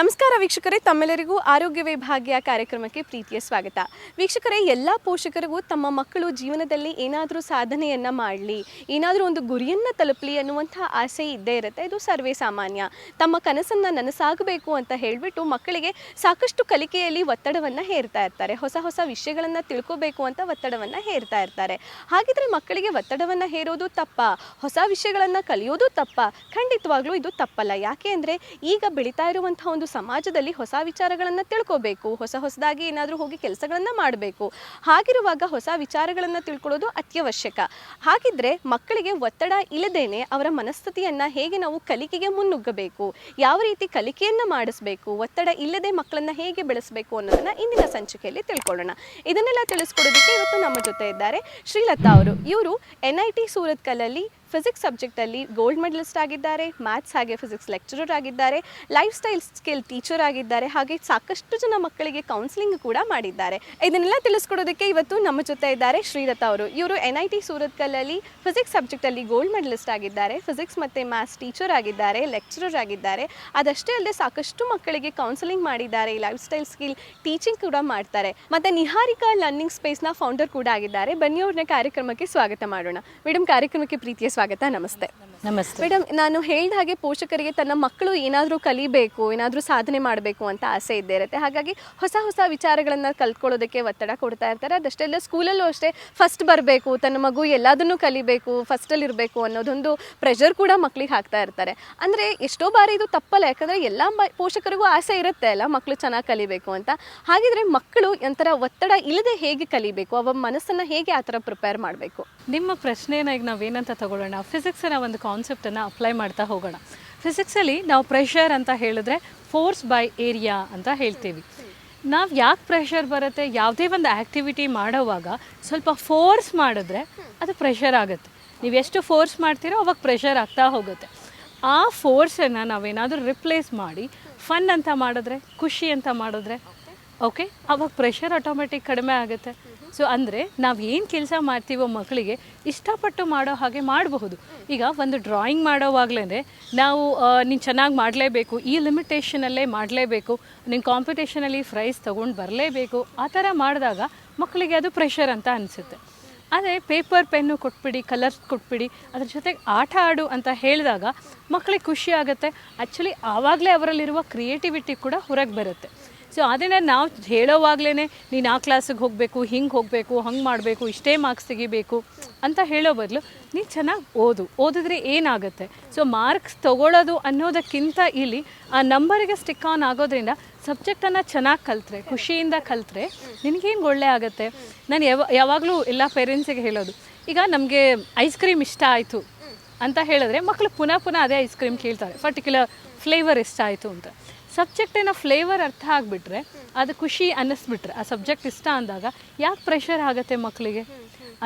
ನಮಸ್ಕಾರ ವೀಕ್ಷಕರೇ, ತಮ್ಮೆಲ್ಲರಿಗೂ ಆರೋಗ್ಯ ವಿಭಾಗೀಯ ಕಾರ್ಯಕ್ರಮಕ್ಕೆ ಪ್ರೀತಿಯ ಸ್ವಾಗತ. ವೀಕ್ಷಕರೇ, ಎಲ್ಲ ಪೋಷಕರಿಗೂ ತಮ್ಮ ಮಕ್ಕಳು ಜೀವನದಲ್ಲಿ ಏನಾದರೂ ಸಾಧನೆಯನ್ನು ಮಾಡಲಿ, ಏನಾದರೂ ಒಂದು ಗುರಿಯನ್ನು ತಲುಪಲಿ ಅನ್ನುವಂಥ ಆಸೆ ಇದ್ದೇ ಇರುತ್ತೆ. ಇದು ಸರ್ವೇ ಸಾಮಾನ್ಯ. ತಮ್ಮ ಕನಸನ್ನು ನನಸಾಗಬೇಕು ಅಂತ ಹೇಳಿಬಿಟ್ಟು ಮಕ್ಕಳಿಗೆ ಸಾಕಷ್ಟು ಕಲಿಕೆಯಲ್ಲಿ ಒತ್ತಡವನ್ನು ಹೇರ್ತಾ ಇರ್ತಾರೆ. ಹೊಸ ಹೊಸ ವಿಷಯಗಳನ್ನು ತಿಳ್ಕೋಬೇಕು ಅಂತ ಒತ್ತಡವನ್ನು ಹೇರ್ತಾ ಇರ್ತಾರೆ. ಹಾಗಿದ್ರೆ ಮಕ್ಕಳಿಗೆ ಒತ್ತಡವನ್ನು ಹೇರೋದು ತಪ್ಪ, ಹೊಸ ವಿಷಯಗಳನ್ನು ಕಲಿಯೋದು ತಪ್ಪ, ಖಂಡಿತವಾಗ್ಲೂ ಇದು ತಪ್ಪಲ್ಲ. ಯಾಕೆ ಅಂದರೆ ಈಗ ಬೆಳೀತಾ ಇರುವಂಥ ಒಂದು ಸಮಾಜದಲ್ಲಿ ಹೊಸ ವಿಚಾರಗಳನ್ನು ತಿಳ್ಕೋಬೇಕು, ಹೊಸ ಹೊಸದಾಗಿ ಏನಾದರೂ ಹೋಗಿ ಕೆಲಸಗಳನ್ನು ಮಾಡಬೇಕು. ಹಾಗಿರುವಾಗ ಹೊಸ ವಿಚಾರಗಳನ್ನು ತಿಳ್ಕೊಳ್ಳೋದು ಅತ್ಯವಶ್ಯಕ. ಹಾಗಿದ್ರೆ ಮಕ್ಕಳಿಗೆ ಒತ್ತಡ ಇಲ್ಲದೇನೆ ಅವರ ಮನಸ್ಥಿತಿಯನ್ನು ಹೇಗೆ ನಾವು ಕಲಿಕೆಗೆ ಮುನ್ನುಗ್ಗಬೇಕು, ಯಾವ ರೀತಿ ಕಲಿಕೆಯನ್ನು ಮಾಡಿಸ್ಬೇಕು, ಒತ್ತಡ ಇಲ್ಲದೆ ಮಕ್ಕಳನ್ನು ಹೇಗೆ ಬೆಳೆಸಬೇಕು ಅನ್ನೋದನ್ನು ಇಂದಿನ ಸಂಚಿಕೆಯಲ್ಲಿ ತಿಳ್ಕೊಳ್ಳೋಣ. ಇದನ್ನೆಲ್ಲ ತಿಳಿಸ್ಕೊಡೋದಕ್ಕೆ ಇವತ್ತು ನಮ್ಮ ಜೊತೆ ಇದ್ದಾರೆ ಶ್ರೀಲತಾ ಅವರು. ಇವರು ಎನ್ ಐ ಟಿ ಸೂರತ್ ಕಲ್ಲಲ್ಲಿ ಫಿಸಿಕ್ಸ್ ಸಬ್ಜೆಕ್ಟಲ್ಲಿ ಗೋಲ್ಡ್ ಮೆಡಲಿಸ್ಟ್ ಆಗಿದ್ದಾರೆ ಮ್ಯಾಥ್ಸ್ ಹಾಗೆ ಫಿಸಿಕ್ಸ್ ಲೆಕ್ಚರರ್ ಆಗಿದ್ದಾರೆ ಲೈಫ್ ಸ್ಟೈಲ್ ಸ್ಕಿಲ್ ಟೀಚರ್ ಆಗಿದ್ದಾರೆ, ಹಾಗೆ ಸಾಕಷ್ಟು ಜನ ಮಕ್ಕಳಿಗೆ ಕೌನ್ಸಿಲಿಂಗ್ ಕೂಡ ಮಾಡಿದ್ದಾರೆ. ಇದನ್ನೆಲ್ಲ ತಿಳಿಸ್ಕೊಡೋದಕ್ಕೆ ಇವತ್ತು ನಮ್ಮ ಜೊತೆ ಇದ್ದಾರೆ ಶ್ರೀರಥ ಅವರು. ಇವರು ಎನ್ ಐ ಟಿ ಸೂರತ್ಕಲ್ಲಲ್ಲಿ ಫಿಸಿಕ್ಸ್ ಸಬ್ಜೆಕ್ಟಲ್ಲಿ ಗೋಲ್ಡ್ ಮೆಡಲಿಸ್ಟ್ ಆಗಿದ್ದಾರೆ ಫಿಸಿಕ್ಸ್ ಮತ್ತು ಮ್ಯಾಥ್ಸ್ ಟೀಚರ್ ಆಗಿದ್ದಾರೆ ಲೆಕ್ಚರರ್ ಆಗಿದ್ದಾರೆ. ಅದಷ್ಟೇ ಅಲ್ಲದೆ ಸಾಕಷ್ಟು ಮಕ್ಕಳಿಗೆ ಕೌನ್ಸಿಲಿಂಗ್ ಮಾಡಿದ್ದಾರೆ ಲೈಫ್ ಸ್ಟೈಲ್ ಸ್ಕಿಲ್ ಟೀಚಿಂಗ್ ಕೂಡ ಮಾಡ್ತಾರೆ. ಮತ್ತು ನಿಹಾರಿಕಾ ಲರ್ನಿಂಗ್ ಸ್ಪೇಸ್ನ ಫೌಂಡರ್ ಕೂಡ ಆಗಿದ್ದಾರೆ. ಬನ್ನಿ ಅವ್ರನ್ನ ಕಾರ್ಯಕ್ರಮಕ್ಕೆ ಸ್ವಾಗತ ಮಾಡೋಣ. ಮೇಡಮ್ ಕಾರ್ಯಕ್ರಮಕ್ಕೆ ಪ್ರೀತಿಯ ಸ್ವಾಗತ ನಮಸ್ತೆ. ನಮಸ್ತೆ. ಮೇಡಮ್ ನಾನು ಹೇಳಿದ ಹಾಗೆ ಪೋಷಕರಿಗೆ ತನ್ನ ಮಕ್ಕಳು ಏನಾದರೂ ಕಲಿಬೇಕು ಏನಾದರೂ ಸಾಧನೆ ಮಾಡಬೇಕು ಅಂತ ಆಸೆ ಇದ್ದೇ ಇರುತ್ತೆ. ಹಾಗಾಗಿ ಹೊಸ ಹೊಸ ವಿಚಾರಗಳನ್ನು ಕಲ್ತ್ಕೊಳ್ಳೋದಕ್ಕೆ ಒತ್ತಡ ಕೊಡ್ತಾ ಇರ್ತಾರೆ. ಅದಷ್ಟೇ ಅಲ್ಲ ಸ್ಕೂಲಲ್ಲೂ ಅಷ್ಟೇ ಫಸ್ಟ್ ಬರಬೇಕು ತನ್ನ ಮಗು ಎಲ್ಲದನ್ನೂ ಕಲಿಬೇಕು ಫಸ್ಟಲ್ಲಿ ಇರಬೇಕು ಅನ್ನೋದೊಂದು ಪ್ರೆಷರ್ ಕೂಡ ಮಕ್ಕಳಿಗೆ ಹಾಕ್ತಾ ಇರ್ತಾರೆ. ಅಂದರೆ ಎಷ್ಟೋ ಬಾರಿ ಇದು ತಪ್ಪಲ್ಲ ಯಾಕಂದರೆ ಎಲ್ಲ ಮ- ಪೋಷಕರಿಗೂ ಆಸೆ ಇರುತ್ತೆ ಅಲ್ಲ ಮಕ್ಕಳು ಚೆನ್ನಾಗಿ ಕಲಿಬೇಕು ಅಂತ. ಹಾಗಿದ್ರೆ ಮಕ್ಕಳು ಒಂಥರ ಒತ್ತಡ ಇಲ್ಲದೆ ಹೇಗೆ ಕಲಿಬೇಕು ಅವ ಮನಸ್ಸನ್ನು ಹೇಗೆ ಆ ಥರ ಪ್ರಿಪೇರ್ ಮಾಡಬೇಕು? ನಿಮ್ಮ ಪ್ರಶ್ನೆನ ಈಗ ನಾವೇನಂತ ತಗೊಳ್ಳೋಣ? ಫಿಸಿಕ್ಸಿನ ಒಂದು ಕಾನ್ಸೆಪ್ಟನ್ನು ಅಪ್ಲೈ ಮಾಡ್ತಾ ಹೋಗೋಣ. ಫಿಸಿಕ್ಸಲ್ಲಿ ನಾವು ಪ್ರೆಷರ್ ಅಂತ ಹೇಳಿದ್ರೆ ಫೋರ್ಸ್ ಬೈ ಏರಿಯಾ ಅಂತ ಹೇಳ್ತೀವಿ. ನಾವು ಯಾಕೆ ಪ್ರೆಷರ್ ಬರುತ್ತೆ? ಯಾವುದೇ ಒಂದು ಆ್ಯಕ್ಟಿವಿಟಿ ಮಾಡೋವಾಗ ಸ್ವಲ್ಪ ಫೋರ್ಸ್ ಮಾಡಿದ್ರೆ ಅದು ಪ್ರೆಷರ್ ಆಗುತ್ತೆ. ನೀವು ಎಷ್ಟು ಫೋರ್ಸ್ ಮಾಡ್ತೀರೋ ಅವಾಗ ಪ್ರೆಷರ್ ಆಗ್ತಾ ಹೋಗುತ್ತೆ. ಆ ಫೋರ್ಸನ್ನು ನಾವೇನಾದರೂ ರಿಪ್ಲೇಸ್ ಮಾಡಿ ಫನ್ ಅಂತ ಮಾಡಿದ್ರೆ, ಖುಷಿ ಅಂತ ಮಾಡಿದ್ರೆ ಓಕೆ ಅವಾಗ ಪ್ರೆಷರ್ ಆಟೋಮೆಟಿಕ್ ಕಡಿಮೆ ಆಗುತ್ತೆ. ಸೊ ಅಂದರೆ ನಾವು ಏನು ಕೆಲಸ ಮಾಡ್ತೀವೋ ಮಕ್ಕಳಿಗೆ ಇಷ್ಟಪಟ್ಟು ಮಾಡೋ ಹಾಗೆ ಮಾಡಬಹುದು. ಈಗ ಒಂದು ಡ್ರಾಯಿಂಗ್ ಮಾಡೋವಾಗಲೇ ನಾವು ನೀನು ಚೆನ್ನಾಗಿ ಮಾಡಲೇಬೇಕು, ಈ ಲಿಮಿಟೇಷನಲ್ಲೇ ಮಾಡಲೇಬೇಕು ನಿನ್ನ ಕಾಂಪಿಟೇಷನಲ್ಲಿ ಪ್ರೈಸ್ ತೊಗೊಂಡು ಬರಲೇಬೇಕು, ಆ ಥರ ಮಾಡಿದಾಗ ಮಕ್ಕಳಿಗೆ ಅದು ಪ್ರೆಷರ್ ಅಂತ ಅನಿಸುತ್ತೆ. ಆದರೆ ಪೇಪರ್ ಪೆನ್ನು ಕೊಟ್ಬಿಡಿ ಕಲರ್ಸ್ ಕೊಟ್ಬಿಡಿ, ಅದ್ರ ಜೊತೆಗೆ ಆಟ ಆಡು ಅಂತ ಹೇಳಿದಾಗ ಮಕ್ಕಳಿಗೆ ಖುಷಿ ಆಗುತ್ತೆ. ಆ್ಯಕ್ಚುಲಿ ಆವಾಗಲೇ ಅವರಲ್ಲಿರುವ ಕ್ರಿಯೇಟಿವಿಟಿ ಕೂಡ ಹೊರಗೆ ಬರುತ್ತೆ. ಸೊ ಅದನ್ನು ನಾವು ಹೇಳೋವಾಗಲೇ ನೀನು ಆ ಕ್ಲಾಸಿಗೆ ಹೋಗಬೇಕು, ಹಿಂಗೆ ಹೋಗಬೇಕು, ಹಂಗೆ ಮಾಡಬೇಕು, ಇಷ್ಟೇ ಮಾರ್ಕ್ಸ್ ತೆಗಿಬೇಕು ಅಂತ ಹೇಳೋ ಬದಲು ನೀನು ಚೆನ್ನಾಗಿ ಓದು. ಓದಿದ್ರೆ ಏನಾಗುತ್ತೆ? ಸೊ ಮಾರ್ಕ್ಸ್ ತೊಗೊಳ್ಳೋದು ಅನ್ನೋದಕ್ಕಿಂತ ಇಲ್ಲಿ ಆ ನಂಬರಿಗೆ ಸ್ಟಿಕ್ ಆನ್ ಆಗೋದ್ರಿಂದ ಸಬ್ಜೆಕ್ಟನ್ನು ಚೆನ್ನಾಗಿ ಕಲ್ತ್ರೆ, ಖುಷಿಯಿಂದ ಕಲ್ತ್ರೆ ನಿನಗೇನು ಒಳ್ಳೆ ಆಗುತ್ತೆ? ನಾನು ಯಾವ, ಯಾವಾಗಲೂ ಎಲ್ಲ ಪೇರೆಂಟ್ಸಿಗೆ ಹೇಳೋದು, ಈಗ ನಮಗೆ ಐಸ್ ಕ್ರೀಮ್ ಇಷ್ಟ ಆಯಿತು ಅಂತ ಹೇಳಿದ್ರೆ ಮಕ್ಕಳು ಪುನಃ ಪುನಃ ಅದೇ ಐಸ್ ಕ್ರೀಮ್ ಕೇಳ್ತಾರೆ ಪರ್ಟಿಕ್ಯುಲರ್ ಫ್ಲೇವರ್ ಇಷ್ಟ ಆಯಿತು ಅಂತ. ಸಬ್ಜೆಕ್ಟಿನ ಫ್ಲೇವರ್ ಅರ್ಥ ಆಗಿಬಿಟ್ರೆ, ಅದು ಖುಷಿ ಅನ್ನಿಸ್ಬಿಟ್ರೆ, ಆ ಸಬ್ಜೆಕ್ಟ್ ಇಷ್ಟ ಅಂದಾಗ ಯಾಕೆ ಪ್ರೆಷರ್ ಆಗುತ್ತೆ ಮಕ್ಕಳಿಗೆ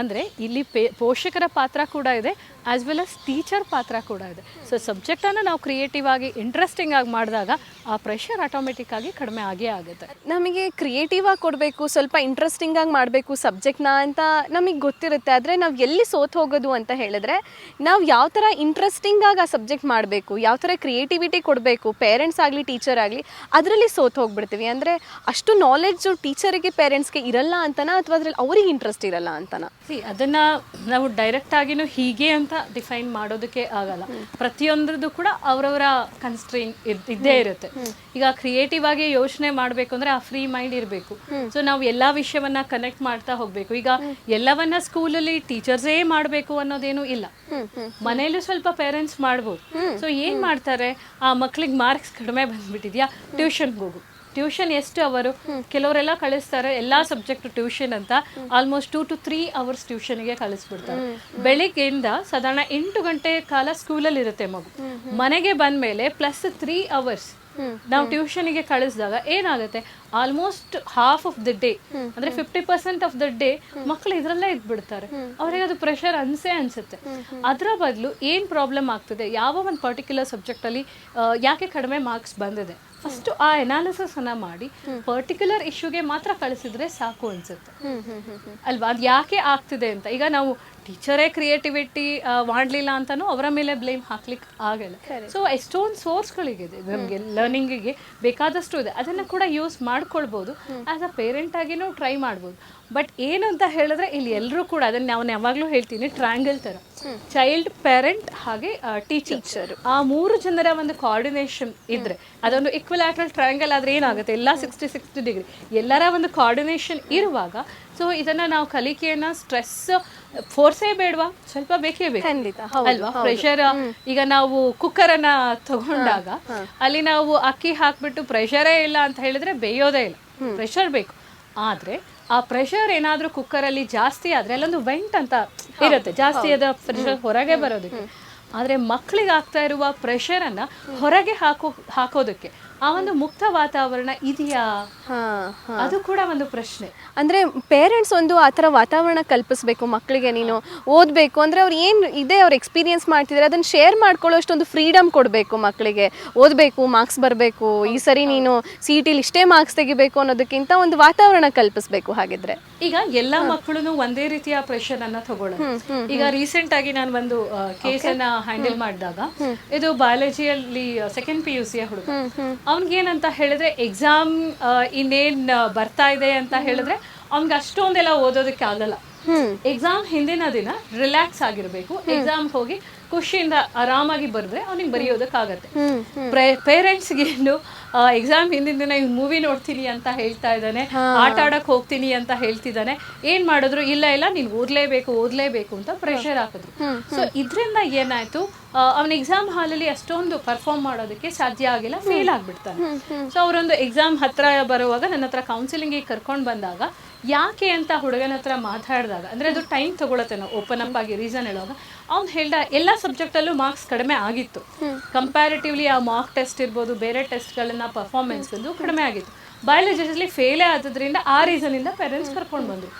ಅಂದರೆ ಇಲ್ಲಿ ಪೇ ಪೋಷಕರ ಪಾತ್ರ ಕೂಡ ಇದೆ ಆ್ಯಸ್ ವೆಲ್ ಆಸ್ ಟೀಚರ್ ಪಾತ್ರ ಕೂಡ ಇದೆ. ಸೊ ಸಬ್ಜೆಕ್ಟನ್ನು ನಾವು ಕ್ರಿಯೇಟಿವ್ ಆಗಿ ಇಂಟ್ರೆಸ್ಟಿಂಗ್ ಆಗಿ ಮಾಡಿದಾಗ ಆ ಪ್ರೆಷರ್ ಆಟೋಮೆಟಿಕ್ ಆಗಿ ಕಡಿಮೆ ಆಗೇ ಆಗುತ್ತೆ. ನಮಗೆ ಕ್ರಿಯೇಟಿವ್ ಆಗಿ ಕೊಡಬೇಕು, ಸ್ವಲ್ಪ ಇಂಟ್ರೆಸ್ಟಿಂಗ್ ಆಗಿ ಮಾಡಬೇಕು ಸಬ್ಜೆಕ್ಟ್ನ ಅಂತ ನಮಗೆ ಗೊತ್ತಿರುತ್ತೆ. ಆದರೆ ನಾವು ಎಲ್ಲಿ ಸೋತು ಹೋಗೋದು ಅಂತ ಹೇಳಿದ್ರೆ, ನಾವು ಯಾವ ಥರ ಇಂಟ್ರೆಸ್ಟಿಂಗ್ ಆಗಿ ಆ ಸಬ್ಜೆಕ್ಟ್ ಮಾಡಬೇಕು, ಯಾವ ಥರ ಕ್ರಿಯೇಟಿವಿಟಿ ಕೊಡಬೇಕು ಪೇರೆಂಟ್ಸ್ ಆಗಲಿ ಟೀಚರ್ ಆಗಲಿ, ಅದರಲ್ಲಿ ಸೋತು ಹೋಗ್ಬಿಡ್ತೀವಿ. ಅಂದರೆ ಅಷ್ಟು ನಾಲೆಡ್ಜು ಟೀಚರಿಗೆ ಪೇರೆಂಟ್ಸ್ಗೆ ಇರಲ್ಲ ಅಂತನಾ, ಅಥವಾ ಅದರಲ್ಲಿ ಅವ್ರಿಗೆ ಇಂಟ್ರೆಸ್ಟ್ ಇರಲ್ಲ ಅಂತನಾ? ಸಿ ಅದನ್ನ ನಾವು ಡೈರೆಕ್ಟ್ ಆಗಿನೂ ಹೀಗೆ ಅಂತ ಡಿಫೈನ್ ಮಾಡೋದಕ್ಕೆ ಆಗಲ್ಲ. ಪ್ರತಿಯೊಂದ್ರದ್ದು ಕೂಡ ಅವರವರ ಕನ್ಸ್ಟ್ರೈನ್ ಇದ್ದೇ ಇರುತ್ತೆ. ಈಗ ಕ್ರಿಯೇಟಿವ್ ಆಗಿ ಯೋಚನೆ ಮಾಡಬೇಕು ಅಂದ್ರೆ ಆ ಫ್ರೀ ಮೈಂಡ್ ಇರಬೇಕು. ಸೊ ನಾವು ಎಲ್ಲಾ ವಿಷಯವನ್ನ ಕನೆಕ್ಟ್ ಮಾಡ್ತಾ ಹೋಗಬೇಕು. ಈಗ ಎಲ್ಲವನ್ನ ಸ್ಕೂಲಲ್ಲಿ ಟೀಚರ್ಸೇ ಮಾಡಬೇಕು ಅನ್ನೋದೇನು ಇಲ್ಲ. ಮನೆಯಲ್ಲೂ ಸ್ವಲ್ಪ ಪೇರೆಂಟ್ಸ್ ಮಾಡ್ಬೋದು. ಸೊ ಏನು ಮಾಡ್ತಾರೆ? ಆ ಮಕ್ಳಿಗೆ ಮಾರ್ಕ್ಸ್ ಕಡಿಮೆ ಬಂದ್ಬಿಟ್ಟಿದ್ಯಾ? ಟ್ಯೂಷನ್ಗೆ ಹೋಗು. ಟ್ಯೂಷನ್ ಎಷ್ಟು ಅವರು? ಕೆಲವರೆಲ್ಲ ಕಳಿಸ್ತಾರೆ ಎಲ್ಲಾ ಸಬ್ಜೆಕ್ಟ್ ಟ್ಯೂಷನ್ ಅಂತ. Almost two to three hours ಟ್ಯೂಷನ್ಗೆ ಕಳಿಸ್ಬಿಡ್ತಾರೆ. ಬೆಳಿಗ್ಗೆಯಿಂದ ಸಾಧಾರಣ ಎಂಟು ಗಂಟೆ ಕಾಲ ಸ್ಕೂಲಲ್ಲಿ ಇರುತ್ತೆ ಮಗು. ಮನೆಗೆ ಬಂದ ಮೇಲೆ ಪ್ಲಸ್ ತ್ರೀ ಅವರ್ಸ್ ನಾವು ಟ್ಯೂಷನ್ಗೆ ಕಳಿಸಿದಾಗ ಏನಾಗುತ್ತೆ? Almost half of the day ಅಂದ್ರೆ fifty percent of the day ಮಕ್ಕಳು ಇದ್ರಲ್ಲೇ ಇದ್ಬಿಡ್ತಾರೆ. ಅವ್ರಿಗೆ ಅದು ಪ್ರೆಷರ್ ಅನ್ಸೇ ಅನ್ಸುತ್ತೆ. ಅದರ ಬದಲು ಏನ್ ಪ್ರಾಬ್ಲಮ್ ಆಗ್ತದೆ? ಯಾವ ಒಂದು ಪರ್ಟಿಕ್ಯುಲರ್ ಸಬ್ಜೆಕ್ಟ್ ಅಲ್ಲಿ ಯಾಕೆ ಕಡಿಮೆ ಮಾರ್ಕ್ಸ್ ಬಂದಿದೆ? ಫಸ್ಟ್ ಆ ಎನಾಲಿಸಿಸ್ ಅನ್ನ ಮಾಡಿ ಪರ್ಟಿಕ್ಯುಲರ್ ಇಶ್ಯೂಗೆ ಮಾತ್ರ ಕಳಿಸಿದ್ರೆ ಸಾಕು ಅನ್ಸುತ್ತೆ. ಅಲ್ವಾ? ಅದು ಯಾಕೆ ಆಗ್ತಿದೆ ಅಂತ? ಈಗ ನಾವು ಟೀಚರೇ ಕ್ರಿಯೇಟಿವಿಟಿ ಮಾಡ್ಲಿಲ್ಲ ಅಂತಾನು ಅವರ ಮೇಲೆ ಬ್ಲೇಮ್ ಹಾಕ್ಲಿಕ್ಕೆ ಆಗಲ್ಲ. ಸೊ ಎಷ್ಟೊಂದು ಸೋರ್ಸ್ಗಳಿಗಿದೆ ನಮಗೆ ಲರ್ನಿಂಗಿಗೆ ಬೇಕಾದಷ್ಟು ಇದೆ. ಅದನ್ನ ಕೂಡ ಯೂಸ್ ಮಾಡ್ಕೊಳ್ಬೋದು. ಆಸ್ ಅ ಪೇರೆಂಟ್ ಆಗಿನೂ ಟ್ರೈ ಮಾಡ್ಬೋದು. ಬಟ್ ಏನು ಅಂತ ಹೇಳಿದ್ರೆ ಇಲ್ಲಿ ಎಲ್ಲರೂ ಕೂಡ ಅದನ್ನು ನಾವು ಯಾವಾಗಲೂ ಹೇಳ್ತೀನಿ ಟ್ರ್ಯಾಂಗಲ್ ಥರ ಚೈಲ್ಡ್ ಪೇರೆಂಟ್ ಹಾಗೆ ಟೀಚರ್ ಆ ಮೂರು ಜನರ ಒಂದು ಕೋಆರ್ಡಿನೇಷನ್ ಇದ್ರೆ ಅದೊಂದು ಇಕ್ವಲ್ಯಾಟ್ರಲ್ ಟ್ರಯಾಂಗಲ್ ಆದ್ರೆ ಏನಾಗುತ್ತೆ? ಎಲ್ಲ ಸಿಕ್ಸ್ಟಿ ಸಿಕ್ಸ್ಟಿ ಡಿಗ್ರಿ ಎಲ್ಲರ ಒಂದು ಕೋಆರ್ಡಿನೇಷನ್ ಇರುವಾಗ ಸೊ ಇದನ್ನ ನಾವು ಕಲಿಕೆಯನ್ನ ಸ್ಟ್ರೆಸ್ ಫೋರ್ಸೇ ಬೇಡವಾ? ಸ್ವಲ್ಪ ಬೇಕೇ ಬೇಕು. ಅಲ್ವಾ? ಪ್ರೆಷರ್ ಈಗ ನಾವು ಕುಕ್ಕರ್ ಅನ್ನ ತಗೊಂಡಾಗ ಅಲ್ಲಿ ನಾವು ಅಕ್ಕಿ ಹಾಕ್ಬಿಟ್ಟು ಪ್ರೆಷರೇ ಇಲ್ಲ ಅಂತ ಹೇಳಿದ್ರೆ ಬೇಯೋದೇ ಇಲ್ಲ. ಪ್ರೆಷರ್ ಬೇಕು. ಆದ್ರೆ ಆ ಪ್ರೆಷರ್ ಏನಾದ್ರೂ ಕುಕ್ಕರ್ ಅಲ್ಲಿ ಜಾಸ್ತಿ ಆದ್ರೆ ಅಲ್ಲೊಂದು ವೆಂಟ್ ಅಂತ ಇರುತ್ತೆ. ಜಾಸ್ತಿ ಅದ ಪ್ರೆಷರ್ ಹೊರಗೆ ಬರೋದಕ್ಕೆ. ಆದ್ರೆ ಮಕ್ಕಳಿಗೆ ಆಗ್ತಾ ಇರುವ ಪ್ರೆಷರ್ ಅನ್ನ ಹೊರಗೆ ಹಾಕೋ ಹಾಕೋದಕ್ಕೆ. ಆ ಒಂದು ಮುಕ್ತ ವಾತಾವರಣ ಇದೆಯಾ? ಅದು ಕೂಡ ಒಂದು ಪ್ರಶ್ನೆ. ಅಂದ್ರೆ ಪೇರೆಂಟ್ಸ್ ಒಂದು ಆ ಥರ ವಾತಾವರಣ ಕಲ್ಪಿಸಬೇಕು ಮಕ್ಕಳಿಗೆ ನೀನು ಓದ್ಬೇಕು. ಅಂದ್ರೆ ಅವ್ರು ಏನು ಇದೆ ಅವ್ರು ಎಕ್ಸ್ಪೀರಿಯನ್ಸ್ ಮಾಡ್ತಿದ್ದಾರೆ ಅದನ್ನ ಶೇರ್ ಮಾಡ್ಕೊಳ್ಳೋ ಅಷ್ಟೊಂದು ಫ್ರೀಡಮ್ ಕೊಡಬೇಕು ಮಕ್ಕಳಿಗೆ ಓದ್ಬೇಕು ಮಾರ್ಕ್ಸ್ ಬರಬೇಕು ಈ ಸರಿ ನೀನು ಸಿ ಟಿಲಿ ಇಷ್ಟೇ ಮಾರ್ಕ್ಸ್ ತೆಗಿಬೇಕು ಅನ್ನೋದಕ್ಕಿಂತ ಒಂದು ವಾತಾವರಣ ಕಲ್ಪಿಸಬೇಕು ಹಾಗಿದ್ರೆ. ಈಗ ಎಲ್ಲಾ ಮಕ್ಕಳು ಒಂದೇ ರೀತಿಯ ಪ್ರೆಷರ್ ಅನ್ನ ತಗೊಳ್ಳೋದು. ಈಗ ರೀಸೆಂಟ್ ಆಗಿ ನಾನು ಒಂದು ಕೇಸ್ ಅನ್ನ ಹ್ಯಾಂಡಲ್ ಮಾಡಿದಾಗ ಇದು ಬಯಾಲಜಿಯಲ್ಲಿ ಸೆಕೆಂಡ್ ಪಿ ಯು ಸಿ ಹುಡುಗ ಅವ್ನಿಗೇನಂತ ಹೇಳಿದ್ರೆ ಎಕ್ಸಾಮ್ ಇನ್ನೇನ್ ಬರ್ತಾ ಇದೆ ಅಂತ ಹೇಳಿದ್ರೆ ಅವ್ನಿಗೆ ಅಷ್ಟೊಂದೆಲ್ಲ ಓದೋದಕ್ಕೆ ಆಗಲ್ಲ. ಎಕ್ಸಾಮ್ ಹಿಂದಿನ ದಿನ ರಿಲ್ಯಾಕ್ಸ್ ಆಗಿರ್ಬೇಕು. ಎಕ್ಸಾಮ್ ಹೋಗಿ ಖುಷಿಯಿಂದ ಆರಾಮಾಗಿ ಬರೆದ್ರೆ ಅವ್ನಿಗೆ ಬರೆಯೋದಕ್ಕಾಗತ್ತೆ. ಪೇರೆಂಟ್ಸ್ಗೆ ಏನು ಎಕ್ಸಾಮ್ ಹಿಂದಿನ ದಿನ ಇವ್ ಮೂವಿ ನೋಡ್ತೀನಿ ಅಂತ ಹೇಳ್ತಾ ಇದ್ದಾನೆ ಆಟ ಆಡಕ್ ಹೋಗ್ತೀನಿ ಅಂತ ಹೇಳ್ತಿದ್ದಾನೆ. ಏನ್ ಮಾಡಿದ್ರು ಇಲ್ಲ ಇಲ್ಲ ನೀನ್ ಓದ್ಲೇಬೇಕು ಓದ್ಲೇಬೇಕು ಅಂತ ಪ್ರೆಷರ್ ಹಾಕಿದ್ರು. ಸೊ ಇದ್ರಿಂದ ಏನಾಯ್ತು ಅವನ ಎಕ್ಸಾಮ್ ಹಾಲಲ್ಲಿ ಅಷ್ಟೊಂದು ಪರ್ಫಾರ್ಮ್ ಮಾಡೋದಕ್ಕೆ ಸಾಧ್ಯ ಆಗಿಲ್ಲ ಫೇಲ್ ಆಗ್ಬಿಡ್ತಾನೆ. ಸೊ ಅವರೊಂದು ಎಕ್ಸಾಮ್ ಹತ್ರ ಬರುವಾಗ ನನ್ನ ಹತ್ರ ಕೌನ್ಸಿಲಿಂಗ್ ಕರ್ಕೊಂಡು ಬಂದಾಗ ಯಾಕೆ ಅಂತ ಹುಡುಗನ ಹತ್ರ ಮಾತಾಡಿದಾಗ ಅಂದ್ರೆ ಅದು ಟೈಮ್ ತಗೊಳತ್ತೆ ನಾವು ಓಪನ್ ಅಪ್ ಆಗಿ ರೀಸನ್ ಹೇಳುವಾಗ ಅವ್ನು ಹೇಳ್ದ ಎಲ್ಲ ಸಬ್ಜೆಕ್ಟಲ್ಲೂ ಮಾರ್ಕ್ಸ್ ಕಡಿಮೆ ಆಗಿತ್ತು. ಕಂಪ್ಯಾರಿಟಿವ್ಲಿ ಆ ಮಾರ್ಕ್ ಟೆಸ್ಟ್ ಇರ್ಬೋದು ಬೇರೆ ಟೆಸ್ಟ್ಗಳನ್ನ ಪರ್ಫಾರ್ಮೆನ್ಸ್ ಬಂದು ಕಡಿಮೆ ಆಗಿತ್ತು. ಬಯಾಲಜಿಯಲ್ಲಿ ಫೇಲೇ ಆದ್ರಿಂದ ಆ ರೀಸನಿಂದ ಪೇರೆಂಟ್ಸ್ ಕರ್ಕೊಂಡು ಬಂದರು.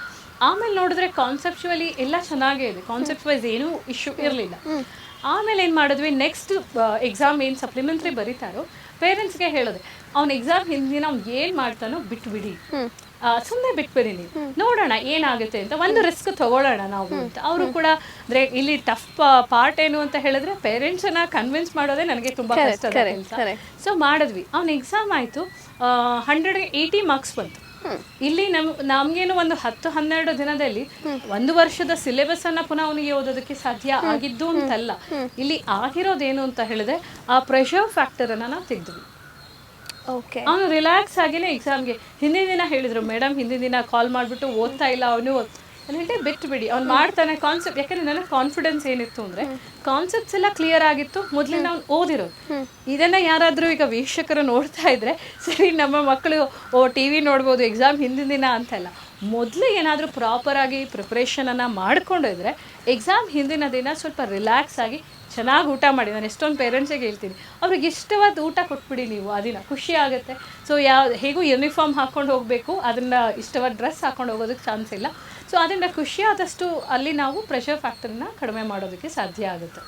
ಆಮೇಲೆ ನೋಡಿದ್ರೆ ಕಾನ್ಸೆಪ್ಚುವಲಿ ಎಲ್ಲ ಚೆನ್ನಾಗೇ ಇದೆ. ಕಾನ್ಸೆಪ್ಟ್ ವೈಸ್ ಏನೂ ಇಶ್ಯೂ ಇರಲಿಲ್ಲ. ಆಮೇಲೆ ಏನು ಮಾಡಿದ್ವಿ? ನೆಕ್ಸ್ಟ್ ಎಕ್ಸಾಮ್ ಏನು ಸಪ್ಲಿಮೆಂಟ್ರಿ ಬರೀತಾರೋ ಪೇರೆಂಟ್ಸ್ಗೆ ಹೇಳಿದೆ ಅವ್ನ ಎಕ್ಸಾಮ್ ಹಿಂದಿನ ಅವ್ನು ಏನು ಮಾಡ್ತಾನೋ ಬಿಟ್ಬಿಡಿ. ಸುಮ್ಮನೆ ಬಿಟ್ಬಿಡಿ ನೀವು ನೋಡೋಣ ಏನಾಗುತ್ತೆ ಅಂತ ಒಂದು ರಿಸ್ಕ್ ತಗೊಳ್ಳೋಣ ನಾವು ಅಂತ. ಅವರು ಕೂಡ ಅಂದ್ರೆ ಇಲ್ಲಿ ಟಫ್ ಪಾರ್ಟ್ ಏನು ಅಂತ ಹೇಳಿದ್ರೆ ಪೇರೆಂಟ್ಸನ್ನ ಕನ್ವಿನ್ಸ್ ಮಾಡೋದೇ ನನಗೆ ತುಂಬಾ ಕಷ್ಟ. ಸೊ ಮಾಡಿದ್ವಿ. ಅವ್ನ ಎಕ್ಸಾಮ್ ಆಯ್ತು. ಹಂಡ್ರೆಡ್ ಏಯ್ಟಿ ಮಾರ್ಕ್ಸ್ ಬಂತು. ಇಲ್ಲಿ ನಮ್ ನಮ್ಗೇನು ಒಂದು ಹತ್ತು ಹನ್ನೆರಡು ದಿನದಲ್ಲಿ ಒಂದು ವರ್ಷದ ಸಿಲೆಬಸ್ ಅನ್ನ ಪುನಃ ಅವನಿಗೆ ಓದೋದಕ್ಕೆ ಸಾಧ್ಯ ಆಗಿದ್ದು ಅಂತಲ್ಲ. ಇಲ್ಲಿ ಆಗಿರೋದೇನು ಅಂತ ಹೇಳಿದ್ರೆ ಆ ಪ್ರೆಷರ್ ಫ್ಯಾಕ್ಟರ್ ಅನ್ನ ನಾವು ತೆಗೆದ್ವಿ. ಓಕೆ ಅವನು ರಿಲ್ಯಾಕ್ಸ್ ಆಗಿನೇ ಎಕ್ಸಾಮ್ಗೆ ಹಿಂದಿನ ದಿನ ಹೇಳಿದ್ರು ಮೇಡಮ್ ಹಿಂದಿನ ದಿನ ಕಾಲ್ ಮಾಡಿಬಿಟ್ಟು ಓದ್ತಾ ಇಲ್ಲ ಅವನು. ಹೇಳಿದೆ ಬಿಟ್ಟು ಬಿಡಿ ಅವ್ನು ಮಾಡ್ತಾನೆ ಕಾನ್ಸೆಪ್ಟ್ ಯಾಕಂದ್ರೆ ನನಗೆ ಕಾನ್ಫಿಡೆನ್ಸ್ ಏನಿತ್ತು ಅಂದ್ರೆ ಕಾನ್ಸೆಪ್ಟ್ಸ್ ಎಲ್ಲ ಕ್ಲಿಯರ್ ಆಗಿತ್ತು. ಮೊದಲಿಂದ ಅವ್ನು ಓದಿರೋದು. ಇದನ್ನ ಯಾರಾದರೂ ಈಗ ವೀಕ್ಷಕರು ನೋಡ್ತಾ ಇದ್ರೆ ಸರಿ ನಮ್ಮ ಮಕ್ಕಳು ಓ ಟಿ ವಿ ನೋಡ್ಬೋದು ಎಕ್ಸಾಮ್ ಹಿಂದಿನ ದಿನ ಅಂತಲ್ಲ. ಮೊದಲು ಏನಾದರೂ ಪ್ರಾಪರಾಗಿ ಪ್ರಿಪ್ರೇಷನನ್ನು ಮಾಡ್ಕೊಂಡಿದ್ರೆ ಎಕ್ಸಾಮ್ ಹಿಂದಿನ ದಿನ ಸ್ವಲ್ಪ ರಿಲ್ಯಾಕ್ಸ್ ಆಗಿ ಚೆನ್ನಾಗಿ ಊಟ ಮಾಡಿ, ನಾನು ಎಷ್ಟೊಂದು ಪೇರೆಂಟ್ಸಿಗೆ ಹೇಳ್ತೀನಿ. ಅವ್ರಿಗೆ ಇಷ್ಟವಾದ ಊಟ ಕೊಟ್ಬಿಡಿ ನೀವು, ಆ ದಿನ. ಖುಷಿ ಆಗುತ್ತೆ. ಸೊ ಯಾವ ಹೇಗೂ ಯೂನಿಫಾರ್ಮ್ ಹಾಕ್ಕೊಂಡು ಹೋಗಬೇಕು, ಅದನ್ನು ಇಷ್ಟವಾದ ಡ್ರೆಸ್ ಹಾಕ್ಕೊಂಡು ಹೋಗೋದಕ್ಕೆ ಚಾನ್ಸ್ ಇಲ್ಲ. ಸೊ ಅದರಿಂದ ಖುಷಿ ಆದಷ್ಟು ಅಲ್ಲಿ ನಾವು ಪ್ರೆಷರ್ ಫ್ಯಾಕ್ಟರ್ನ ಕಡಿಮೆ ಮಾಡೋದಕ್ಕೆ ಸಾಧ್ಯ ಆಗುತ್ತೆ.